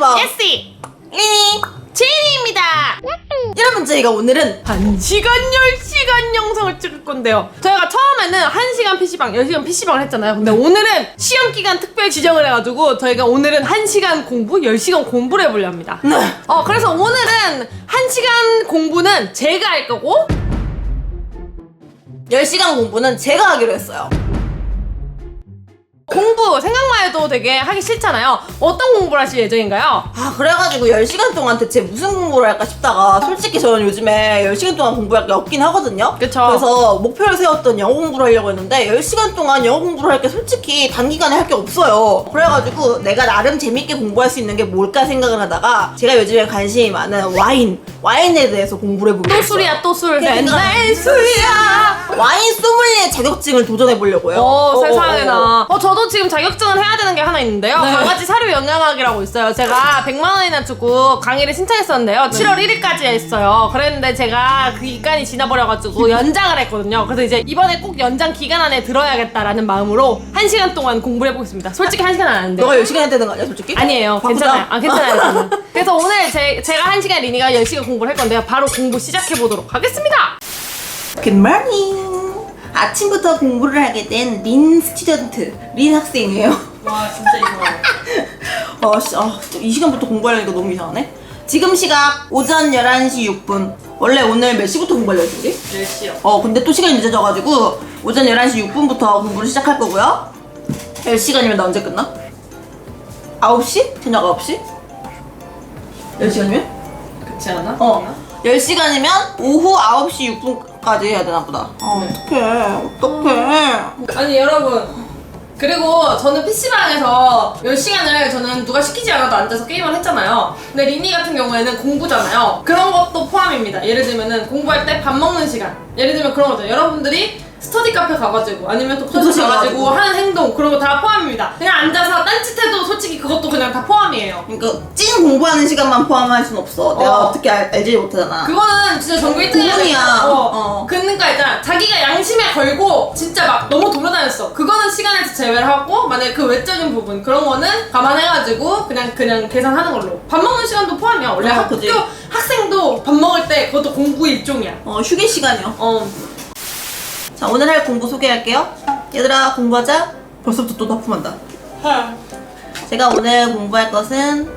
봐. 예시 리니. 제니입니다. 여러분 저희가 오늘은 1시간 10시간 영상을 찍을 건데요. 저희가 처음에는 1시간 PC방, 10시간 PC방을 했잖아요. 근데 오늘은 시험 기간 특별 지정을 해가지고 저희가 오늘은 1시간 공부, 10시간 공부를 해보려 합니다. 네. 어, 그래서 오늘은 1시간 공부는 제가 할 거고 10시간 공부는 제가 하기로 했어요. 공부 생각만 해도 되게 하기 싫잖아요. 어떤 공부를 하실 예정인가요? 아 그래가지고 10시간 동안 대체 무슨 공부를 할까 싶다가 솔직히 저는 요즘에 10시간 동안 공부할 게 없긴 하거든요. 그쵸. 그래서 목표를 세웠던 영어 공부를 하려고 했는데 10시간 동안 영어 공부를 할 게 솔직히 단기간에 할 게 없어요. 그래가지고 내가 나름 재밌게 공부할 수 있는 게 뭘까 생각을 하다가 제가 요즘에 관심이 많은 와인, 와인에 대해서 공부를 해보고 또 술이야 또 술. 그냥 맨날 술이야. 와인 소믈리에 자격증을 도전해 보려고요. 어, 세상에나. 어, 저도 지금 자격증을 해야 되는 게 하나 있는데요. 네. 강아지 사료 영양학이라고 있어요. 제가 100만 원이나 주고 강의를 신청했었는데요. 7월 1일까지 했어요. 그랬는데 제가 그 기간이 지나버려가지고 연장을 했거든요. 그래서 이제 이번에 꼭 연장 기간 안에 들어야겠다라는 마음으로 1시간 동안 공부를 해보겠습니다. 솔직히 1시간 안 하는데. 너가 10시간 해야 되는 거 아니야 솔직히? 아니에요. 괜찮아요. 아, 괜찮아요. 저는. 그래서 오늘 제, 제가 1시간 리니가 10시간 공부를 할 건데요. 바로 공부 시작해보도록 하겠습니다. 굿모닝 아침부터 공부를 하게 된 린 스튜던트 린 학생이에요 와, 진짜 이상하다. 아, 씨, 아, 이 시간부터 공부하려니까 너무 이상하네 지금 시각 오전 11시 6분 원래 오늘 몇 시부터 공부하려고 했지 우리? 10시요. 어 근데 또 시간이 늦어져가지고 오전 11시 6분부터 공부를 시작할 거고요 10시간이면 나 언제 끝나? 9시? 저녁 9시? 10시간이면? 그렇지 않아? 어 10시간이면 오후 9시 6분까지 해야 되나 보다. 아 어떡해 어떡해. 아니 여러분. 그리고 저는 PC방에서 10시간을 저는 누가 시키지 않아도 앉아서 게임을 했잖아요. 근데 리니 같은 경우에는 공부잖아요. 그런 것도 포함입니다. 예를 들면 은 공부할 때 밥 먹는 시간. 예를 들면 그런 거죠. 여러분들이 스터디 카페 가가지고 아니면 독서실 독서실 가가지고 가가지고. 하는 행동 그런 거 다 포함입니다 그냥 앉아서 딴짓해도 솔직히 그것도 그냥 다 포함이에요 그러니까 찐 공부하는 시간만 포함할 순 없어. 내가 어. 어떻게 알, 알지 못하잖아. 그거는 진짜 전교 1등 해야 공부이야. 돼. 어. 어. 그러니까 일단 자기가 양심에 걸고 진짜 막 너무 돌아다녔어. 그거는 시간에서 제외를 하고 만약에 그 외적인 부분 그런 거는 감안해가지고 그냥 그냥 계산하는 걸로. 밥 먹는 시간도 포함이야. 원래 어, 학교 그지. 학생도 밥 먹을 때 그것도 공부 일종이야. 어, 휴게 시간이요. 어. 자, 오늘 할 공부 소개할게요. 얘들아, 공부하자. 벌써부터 또 납품한다. 제가 오늘 공부할 것은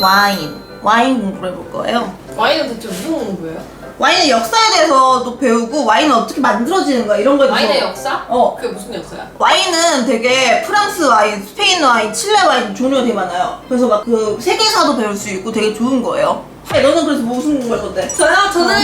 와인. 와인 공부를 해볼 거예요. 와인은 대체 무슨 공부예요? 와인의 역사에 대해서도 배우고 와인은 어떻게 만들어지는 거야 이런 거에 대해서 와인의 역사? 어 그게 무슨 역사야? 와인은 되게 프랑스 와인, 스페인 와인, 칠레 와인 종류가 되게 많아요. 그래서 막 그 세계사도 배울 수 있고 되게 좋은 거예요. 야, 너는 그래서 무슨 공부할 건데? 저요? 저는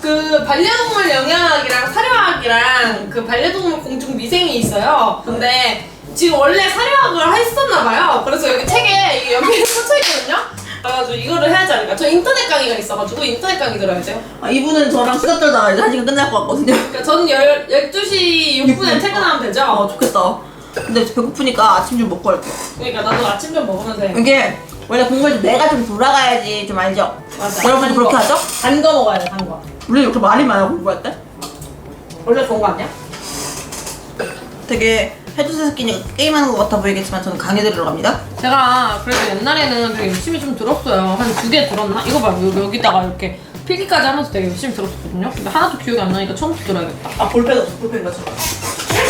그 반려동물 영양학이랑 사료학이랑 그 반려동물 공중 미생이 있어요. 근데 지금 원래 사료학을 했었나 봐요. 그래서 여기 책에 이게 여기 써져 있거든요. 그래가지고 이거를 해야지 않을까. 저 인터넷 강의가 있어가지고 인터넷 강의 들어야 돼요. 아, 이분은 저랑 수다 떨다가 이제 한 시간 끝날 것 같거든요. 그러니까 저는 열, 12시 6분에 퇴근하면 되죠. 어, 좋겠다. 근데 배고프니까 아침 좀 먹고 할게요. 그러니까 나도 아침 좀 먹으면 돼. 이게 원래 공부할 때 내가 좀 돌아가야지 좀 알죠? 맞아. 여러분도 단 그렇게 거. 하죠? 단거 먹어야 돼, 단 거. 원래 이렇게 말이 많아 공부할 때? 원래 좋은 거 아니야? 되게 해주세 새끼니까 게임하는 것 같아 보이겠지만 저는 강의 들으러 갑니다. 제가 그래도 옛날에는 되게 열심히 좀 들었어요. 한 두 개 들었나? 이거 봐, 여기, 여기다가 이렇게 필기까지 하면서 되게 열심히 들었었거든요. 근데 하나도 기억이 안 나니까 처음부터 들어야겠다. 아 볼펜 없어 볼펜 가져.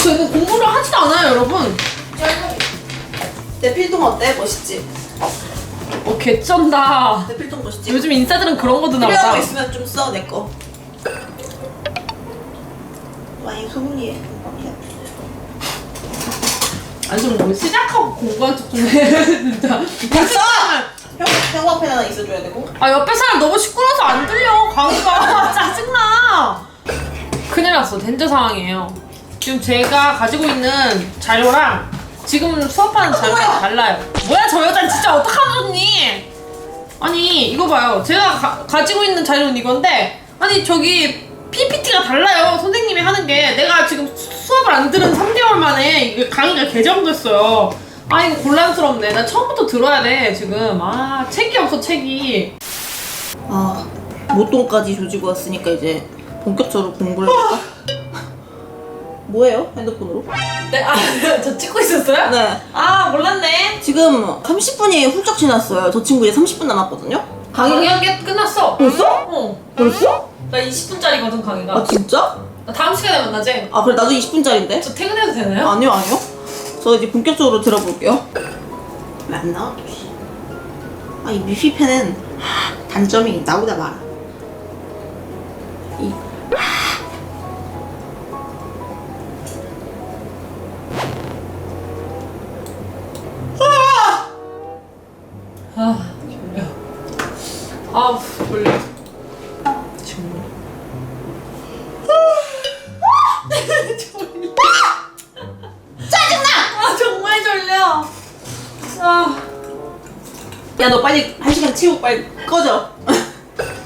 저 이거 공부를 하지도 않아요, 여러분. 내 필통 어때? 멋있지? 어, 개쩐다. 내 필통 멋있지? 요즘 인싸들은 그런 거 드나 필요한. 거 있으면 좀 써 내 거. 와인 소믈리에. 아니, 좀 너무 시작하고 공부한 척 좀 해, 진짜. 됐어! 형, 형광펜 하나 있어줘야 되고. 아, 옆에 사람 너무 시끄러워서 안 들려, 강의가. 짜증나. 큰일 났어, 덴저 상황이에요. 지금 제가 가지고 있는 자료랑 지금 수업하는 자료랑 달라요. 뭐야, 저 여자 진짜 어떡하면 좋니? 아니, 이거 봐요. 제가 가, 가 지고 있는 자료는 이건데, 아니, 저기 PPT가 달라요. 선생님이 하는 게. 내가 지금 수- 수업을 안 들은 3개월 만에 이게 강의가 개정됐어요. 아, 이거 곤란스럽네. 나 처음부터 들어야 돼, 지금. 아, 책이 없어, 책이. 아, 모똥까지 조지고 왔으니까 이제 본격적으로 공부를 해볼까? 뭐예요? 핸드폰으로? 네, 아, 저 찍고 있었어요? 네. 아, 몰랐네. 지금 30분이 훌쩍 지났어요. 저 친구 이제 30분 남았거든요. 강의 한개 끝났어. 벌써? 어. 벌써? 나 20분짜리거든, 강의가. 아 진짜? 나 다음 시간에 만나지? 아 그래 나도 20분짜리인데? 저 퇴근해도 되나요? 아니요 아니요. 저 이제 본격적으로 들어볼게요. 왜안 나와? 아이 미피펜은 하, 단점이 나보다 많아. 이 아, 졸려. 정말. 졸려. 짜증나! 아, 정말 졸려. 아. 야 너 빨리 한 시간 치우고 빨리 꺼져.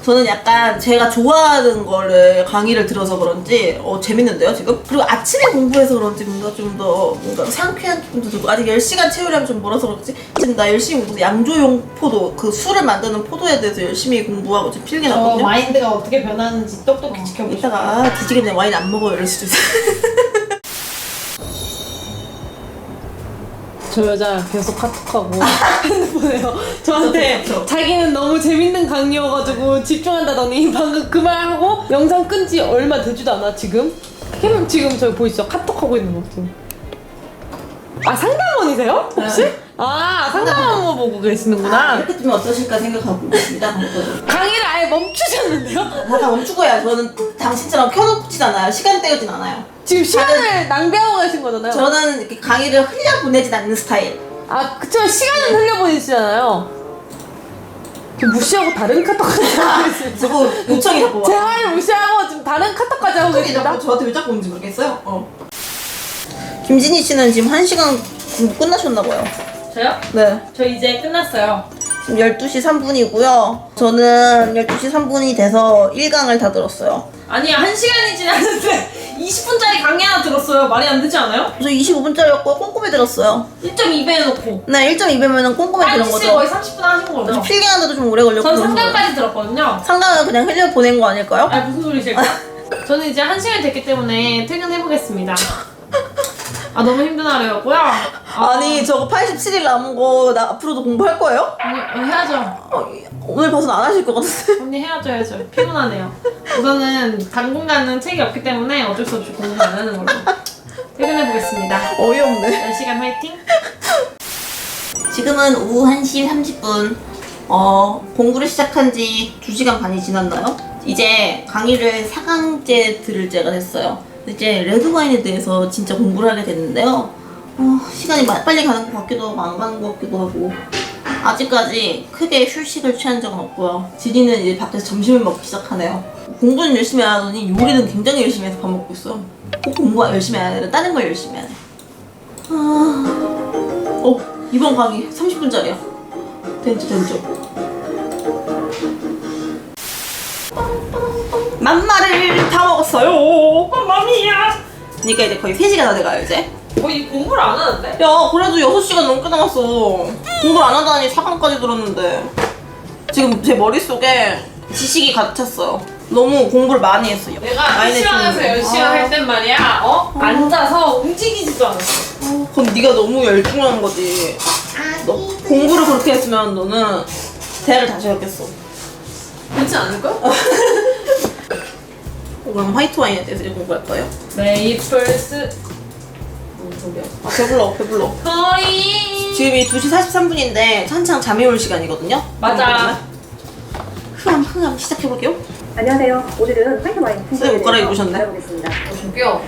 저는 약간 제가 좋아하는 거를 강의를 들어서 그런지 어, 재밌는데요 지금? 그리고 아침에 공부해서 그런지 뭔가 좀 더 뭔가 상쾌한 기분도 들고 아직 10시간 채우려면 좀 멀어서 그렇지. 지금 나 열심히 공부 양조용 포도 그 술을 만드는 포도에 대해서 열심히 공부하고 지금 저 필기났거든요. 마인드가 어떻게 변하는지 똑똑히 지켜보고 싶어요. 이따가 아, 뒤지겠네. 와인 안 먹어요. 이럴 수도 있어 저 여자 계속 카톡하고 핸드폰에요. 저한테. 자기는 너무 재밌는 강의여가지고 집중한다더니 방금 그 말하고 영상 끈 지 얼마 되지도 않아 지금. 캠 지금 저기 보이시죠? 카톡하고 있는 거 지금. 아 상담원이세요? 혹시? 네. 아 상담원 보고 계시는구나. 이렇게 뜨면 어떠실까 생각하고 있습니다 방금 강의를 아예 멈추셨는데요? 잠깐 멈추고 해야 저는 당신처럼 켜놓진 않아요 시간 때우진 않아요 지금 시간을 낭비하고 계신 거잖아요. 저는 이렇게 강의를 흘려 보내진 않는 스타일 아 그쵸 시간은 흘려보내시잖아요. 지금 무시하고 다른 카톡까지 하고 계시죠. 저거 요청이 자꾸 제와 말을 무시하고 지금 다른 카톡까지 하고 갑자기 계십니다. 자꾸 저한테 왜 자꾸 오는지 모르겠어요 어. 김진희 씨는 지금 1시간 공부 끝나셨나 봐요 저요? 네 저 이제 끝났어요. 지금 12시 3분이고요 저는 12시 3분이 돼서 1강을 다 들었어요 아니 한 시간이 지났는데 20분짜리 강의 하나 들었어요. 말이 안 되지 않아요? 저 25분짜리였고 꼼꼼히 들었어요 1.2배 해놓고. 네 1.2배면은 꼼꼼히 들은 한시 거죠 거의 30분 하신 거죠? 필기하는데도 좀 오래 걸렸고 전 그래서. 상담까지 들었거든요. 상담은 그냥 흘려 보낸 거 아닐까요? 아 무슨 소리실까? 저는 이제 한 시간 됐기 때문에 퇴근해보겠습니다. 아 너무 힘든 하루였고요. 아, 아니 저거 87일 남은 거 나 앞으로도 공부할 거예요? 아니, 어, 해야죠. 어, 오늘 봐서는 안 하실 것 같은데 언니 해야죠 해야죠. 피곤하네요. 우선은 당분간은 책이 없기 때문에 어쩔 수 없이 공부 안 하는 걸로 퇴근해 보겠습니다. 어이없네 10시간 화이팅! 지금은 오후 1시 30분 어, 공부를 시작한 지 2시간 반이 지났나요? 이제 강의를 4강째 들을 때가 됐어요 이제 레드와인에 대해서 진짜 공부를 하게 됐는데요. 어, 시간이 마- 빨리 가는 것 같기도 하고 안 가는 것 같기도 하고. 아직까지 크게 휴식을 취한 적은 없고요. 지리는 이제 밖에서 점심을 먹기 시작하네요. 공부는 열심히 안 하더니 요리는 굉장히 열심히 해서 밥 먹고 있어요 꼭 공부 열심히 안 하는 다른 걸 열심히 하네. 아... 어 이번 강의 30분짜리야. 된죠 된죠 만마를 다 먹었어요 맘마미야! 그러니까 이제 거의 3시간 다 돼가요 이제 거의 공부를 안 하는데? 야 그래도 6시간 넘게 남았어 공부를 안 하다니 4강까지 들었는데 지금 제 머릿속에 지식이 가득 찼어요 너무 공부를 많이 했어요 내가 많이 1시간에서 했는데. 10시간 아, 할 땐 말이야 어? 앉아서 움직이지도 않았어 그럼 네가 너무 열중한 거지 너 공부를 그렇게 했으면 너는 대학을 다시 갔겠어 그렇지 않을까? 그럼 화이트 와인에 대해서 공부할 거예요? 메이플스 아 배불러 배불러. 거리 지금 이 2시 43분인데 한창 잠이 올 시간이거든요? 맞아. 흐암 흐암 시작해볼게요. 안녕하세요. 오늘은 화이트 와인 선생님 옷. 알아보겠습니다. 저기요.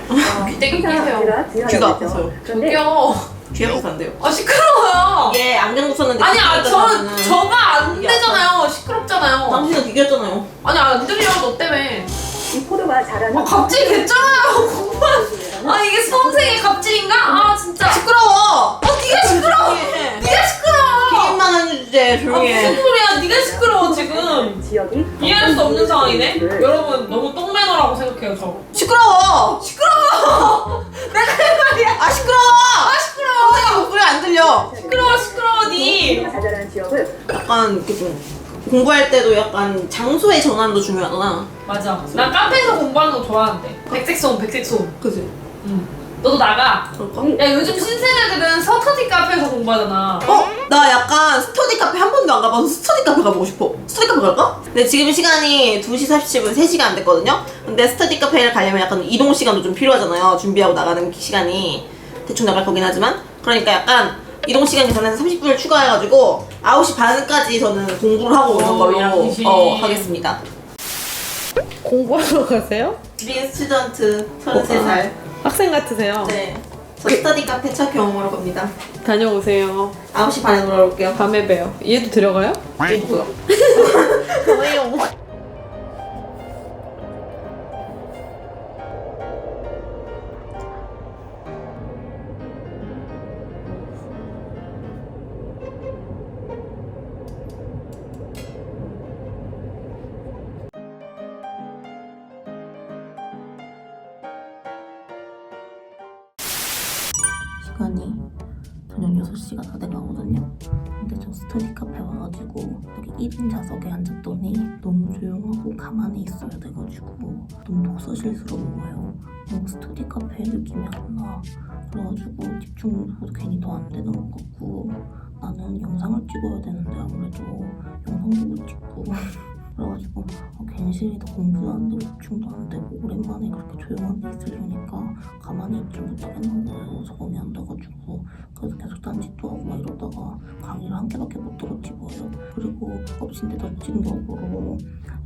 귀때기 항상 끼세요. 제가 귀가 주의하고 아파서요. 그런데 저기요. 뒤에 안 돼요. 아 시끄러워요. 이게 안경 썼는데 아니 아, 저, 저가 안 되잖아요. 시끄럽잖아요. 당신은 기계였잖아요. 아니 안 들려 너 때문에 이 포도가 자라는 아 갑자기 됐잖아요. 공부한 아 이게 수험생의 갑질인가? 아 진짜. 시끄러워. 어 네가 시끄러워. 조용히 해. 네가 시끄러워. 개인만 하는 주제에 아 조용히 무슨 해 소리야. 네가 시끄러워 지금. 지역이 이해할 수 없는 상황이네. 를 여러분 너무 똥매너라고 생각해요 저. 시끄러워. 시끄러워. 내가 할 말이야. 아 시끄러워. 아 시끄러워. 선생님 목소리 안 들려. 시끄러워 시끄러워 니. 포도가 잘 자라는 지역을 약간 이렇게 좀 공부할 때도 약간 장소의 전환도 중요하잖아 맞아 난 카페에서 공부하는 거 좋아하는데 백색 소음 백색 소음 그지 응. 너도 나가. 그럴까? 야 요즘 신세대들은 서터디 카페에서 공부하잖아. 어? 나 약간 스터디 카페 한 번도 안 가봐서 스터디 카페 가보고 싶어. 스터디 카페 갈까? 근데 지금 시간이 2시 40분 3시간 안 됐거든요? 근데 스터디 카페를 가려면 약간 이동 시간도 좀 필요하잖아요. 준비하고 나가는 시간이. 대충 나갈 거긴 하지만. 그러니까 약간 이동 시간 계산해서 30분을 추가해가지고 9시 반까지 저는 공부를 하고 오는 어, 걸로 어, 하겠습니다. 공부하러 가세요? 미인 스튜던트 33살. 어. 학생 같으세요? 네. 저 그 스터디 카페 첫 경험으로 갑니다. 다녀오세요. 9시 반에 돌아올게요. 밤에 봬요. 얘도 들어가요? 네. 예쁘요 어이없 9시가 다 돼가거든요. 근데 저 스터디 카페 와가지고 여기 1인 좌석에 앉았더니 너무 조용하고 가만히 있어야 돼가지고 너무 독서실스러운 거예요. 너무 스터디 카페 느낌이 안 나. 그래가지고 집중도 괜히 더 안 되는 것 같고 나는 영상을 찍어야 되는데 아무래도 영상도 못 찍고 그래가지고 어, 괜시리도 공부도 안 되고 집중도 안 되고 오랜만에 그렇게 조용한 데 있으려니까 가만히 있지 못하겠는 거예요. 적응이 안 돼가지고 그래서 계속 딴짓도 하고 막 이러다가 강의를 한 개밖에 못 들었지 뭐예요. 그리고 엎친 데도 엎친 격으로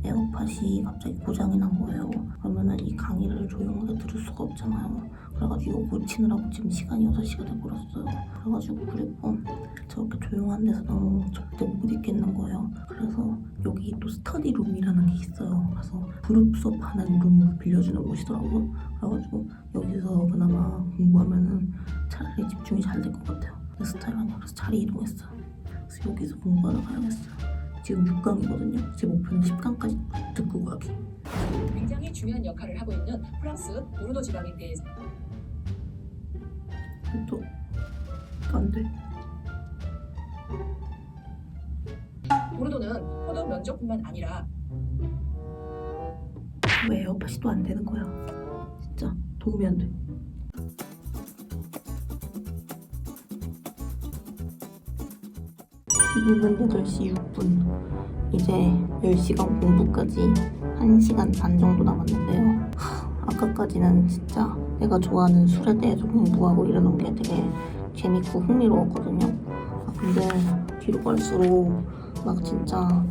에어팟이 갑자기 고장이 난 거예요. 그러면은 이 강의를 조용하게 들을 수가 없잖아요. 그래가지고 이거 고치느라고 지금 시간이 6시가 돼버렸어요. 그래가지고 그리고 저렇게 조용한 데서 너무 절대 못 있겠는 거예요. 그래서 여기 또 스 터디 룸이라는 게 있어요. 그래서 그룹 수업하는 룸을 빌려주는 곳이더라고요. 그래가지고 여기서 그나마 공부하면은 차라리 집중이 잘 될 것 같아요. 내 스타일은 그래서 자리 이동했어요. 그래서 여기서 공부하러 가야겠어요. 지금 6강이거든요. 제 목표는 10강까지 듣고 가기. 굉장히 중요한 역할을 하고 있는 프랑스 보르도 지방에 대해서 또 안 돼. 보르도는 포도 면적뿐만 아니라 왜 에어팟이 또안 되는 거야? 진짜 도움이 안 돼. 지금은 8시 6분. 이제 10시간 공부까지 1시간 반 정도 남았는데요. 하, 아까까지는 진짜 내가 좋아하는 술에 대해서 공부하고 이러는 게 되게 재밌고 흥미로웠거든요. 아, 근데 뒤로 갈수록 막 진짜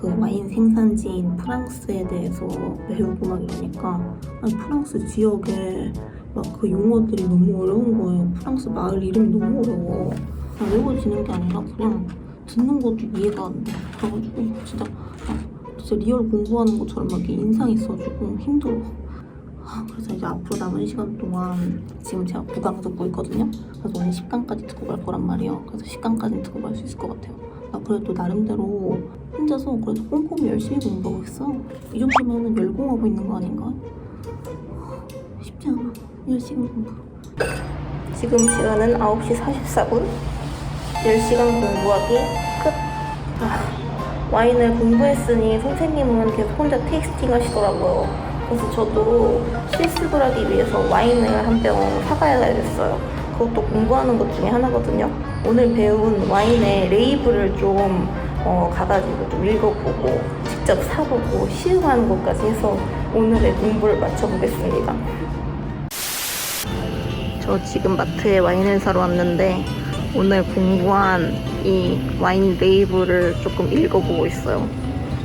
그 와인 생산지인 프랑스에 대해서 배우고 막 이러니까 아니 프랑스 지역에 막 그 용어들이 너무 어려운 거예요. 프랑스 마을 이름이 너무 어려워. 그냥 외워지는 게 아니라 그냥 듣는 것도 이해가 안 돼. 그래가지고 진짜 아, 진짜 리얼 공부하는 것처럼 막 인상이 써지고 힘들어. 아, 그래서 이제 앞으로 남은 시간 동안 지금 제가 9강 듣고 있거든요. 그래서 오늘 10강까지 듣고 갈 거란 말이에요. 그래서 10강까지 듣고 갈 수 있을 것 같아요. 나 그래도 나름대로 혼자서 그래도 꼼꼼히 열심히 공부하고 있어. 이 정도면은 열공하고 있는 거 아닌가? 쉽지 않아. 10시간 공부. 지금 시간은 9시 44분. 10시간 공부하기 끝. 아, 와인을 공부했으니 선생님은 계속 혼자 테이스팅 하시더라고요. 그래서 저도 실습을 하기 위해서 와인을 한 병 사가야 됐어요. 그것도 공부하는 것 중에 하나거든요. 오늘 배운 와인의 레이블을 좀 어, 가가지고 좀 읽어보고 직접 사보고 시음하는 것까지 해서 오늘의 공부를 마쳐보겠습니다. 저 지금 마트에 와인을 사러 왔는데 오늘 공부한 이 와인 레이블을 조금 읽어보고 있어요.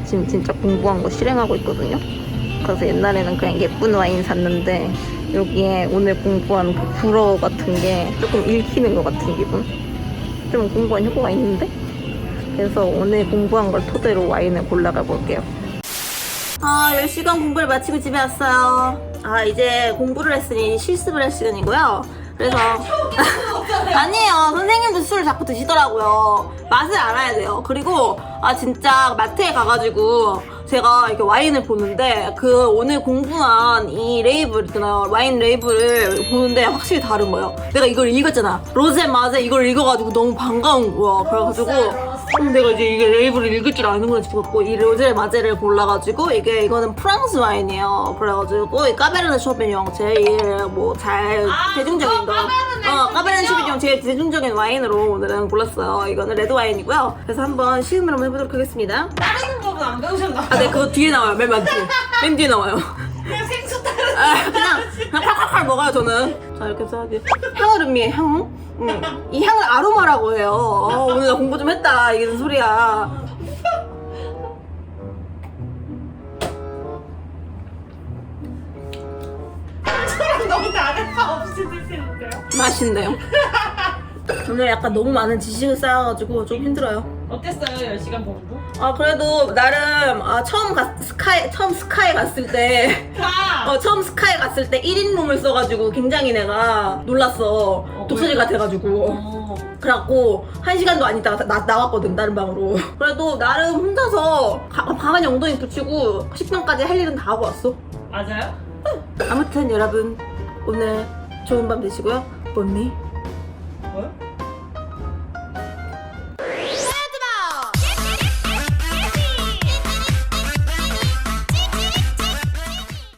지금 진짜 공부한 거 실행하고 있거든요. 그래서 옛날에는 그냥 예쁜 와인 샀는데 여기에 오늘 공부한 그 불어 같은 게 조금 읽히는 것 같은 기분? 좀 공부한 효과가 있는데? 그래서 오늘 공부한 걸 토대로 와인을 골라가 볼게요. 아, 10시간 공부를 마치고 집에 왔어요. 아, 이제 공부를 했으니 실습을 할 시간이고요. 그래서. 아니에요. 선생님도 술을 자꾸 드시더라고요. 맛을 알아야 돼요. 그리고, 아, 진짜 마트에 가가지고 제가 이렇게 와인을 보는데 그 오늘 공부한 이 레이블 있잖아요. 와인 레이블을 보는데 확실히 다른 거예요. 내가 이걸 읽었잖아. 로제 마제 이걸 읽어가지고 너무 반가운 거야. 그래가지고. 음, 내가 이제 이게 레이블을 읽을 줄 아는구나 싶었고 이 로제 마제를 골라가지고 이게 이거는 프랑스 와인이에요. 그래가지고 이 까베르네 쇼비뇽 제일 뭐 잘 아, 대중적인 그거 거. 까베르네 어 까베르네 쇼비뇽. 제일 대중적인 와인으로 오늘은 골랐어요. 이거는 레드 와인이고요. 그래서 한번 시음을 한번 해보도록 하겠습니다. 따르는 법은 안 배우셨나 아, 네 그거 뒤에 나와요. 맨맨 뒤에. 맨 뒤에 나와요. 그냥 생수 따르는 아, 그냥 그냥 콸콸콸 먹어요 저는. 자 이렇게 해서 이제 향을 의미해 향. 음. 이 향을 아로마라고 해요. 어, 오늘 나 공부 좀 했다 이게 무슨 소리야. 저랑 너무 다를 바 없이 드시는데요 맛있네요. 오늘 약간 너무 많은 지식을 쌓아가지고 좀 힘들어요. 어땠어요 10시간 공부? 아 그래도 나름 아 처음 갔 스카이 처음 스카이 갔을 때 가! 어, 처음 스카이 갔을 때 1인 룸을 써가지고 굉장히 내가 놀랐어. 독서실 같아가지고. 어. 그래갖고 한 시간도 안 있다가 나, 나왔거든 다른 방으로 그래도 나름 혼자서 가, 가만히 엉덩이 붙이고 10분까지 할 일은 다 하고 왔어 맞아요? 아무튼 여러분 오늘 좋은 밤 되시고요 본니 뭐요?